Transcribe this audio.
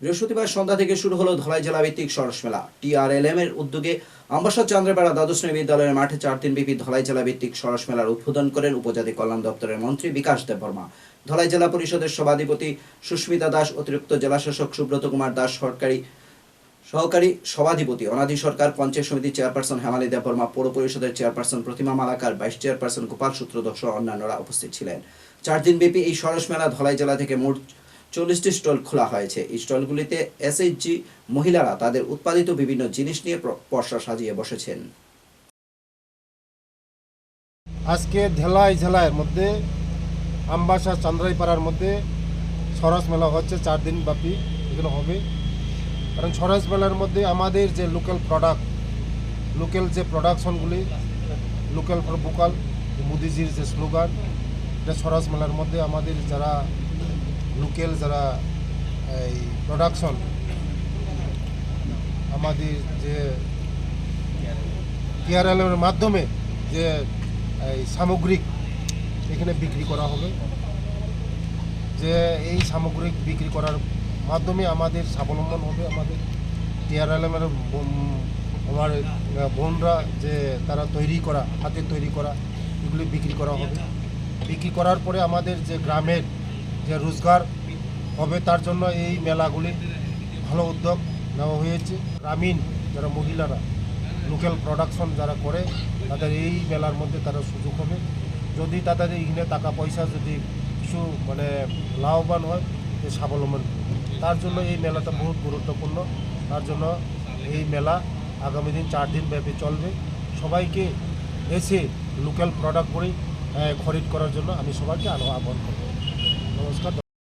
বৃহস্পতিবার সন্ধ্যা থেকে শুরু হলো ধলাই জেলা ভিত্তিক সরস মেলা। টিআরএলএম এর উদ্যোগে আম্বাসা চন্দ্রপাড়া দ্বাদশ শ্রেণি বিদ্যালয়ের মাঠে চার দিন ব্যাপী ধলাই জেলা ভিত্তিক সরস মেলার উদ্বোধন করেন উপজাতি কল্যাণ দপ্তরের মন্ত্রী বিকাশ দেববর্মা। ধলাই জেলা পরিষদের সভাধিপতি সুস্মিতা দাস, অতিরিক্ত জেলাশাসক সুব্রত কুমার দাস, সরকারি সহকারী সভাধিপতি অনাদি সরকার, পঞ্চায়েত সমিতির চেয়ারপারসন হেমালি দেববর্মা, পৌর পরিষদের chairperson Pratima Malakar, vice chairperson Gopal Sutradhar অন্যান্যরা উপস্থিত ছিলেন। চার দিনব্যাপী এই সরস মেলা ধলাই জেলা থেকে মোট চল্লিশটি স্টল খোলা হয়েছে। এই স্টলগুলিতে এসএইচজি মহিলারা তাদের উৎপাদিত বিভিন্ন জিনিস নিয়ে প্র- পসরা সাজিয়ে বসেছেন। আজকে ধেলাই জেলার মধ্যে, আমবাসা চান্দ্রাইপাড়ার মধ্যে সরস মেলা হচ্ছে, চার দিন ব্যাপী এগুলো হবে। কারণ সরস মেলার মধ্যে আমাদের যে লোকাল প্রোডাক্ট লোকাল যে প্রোডাকশনগুলি লোকাল ফর ভোকাল মোদিজির যে স্লোগান এটা সরস মেলার মধ্যে আমাদের যারা লোকাল যারা, এই প্রোডাকশন আমাদের যে কেয়ারএলের মাধ্যমে যে, এই সামগ্রিক এখানে বিক্রি করা হবে। যে এই সামগ্রিক বিক্রি করার মাধ্যমে আমাদের স্বাবলম্বন হবে, আমাদের টিআরএলএমের আমার বোনরা যে তারা তৈরি করা, হাতে তৈরি করা, এগুলি বিক্রি করা হবে। বিক্রি করার পরে আমাদের যে গ্রামের যে রোজগার হবে তার জন্য এই মেলাগুলি ভালো উদ্যোগ নেওয়া হয়েছে। গ্রামীণ যারা মহিলারা লোকাল প্রোডাকশন যারা করে, তাদের এই মেলার মধ্যে তারা সুযোগ হবে। যদি তাদের এইখানে টাকা পয়সা যদি কিছু মানে লাভবান হয় স্বাবলম্বন তার জন্য এই মেলাটা বহুত গুরুত্বপূর্ণ। তার জন্য এই মেলা আগামী দিন চার দিন ব্যাপী চলবে। সবাইকে এসে লোকাল প্রোডাক্ট করেই খরিদ করার জন্য আমি সবাইকে আরও আহ্বান করব। Oscar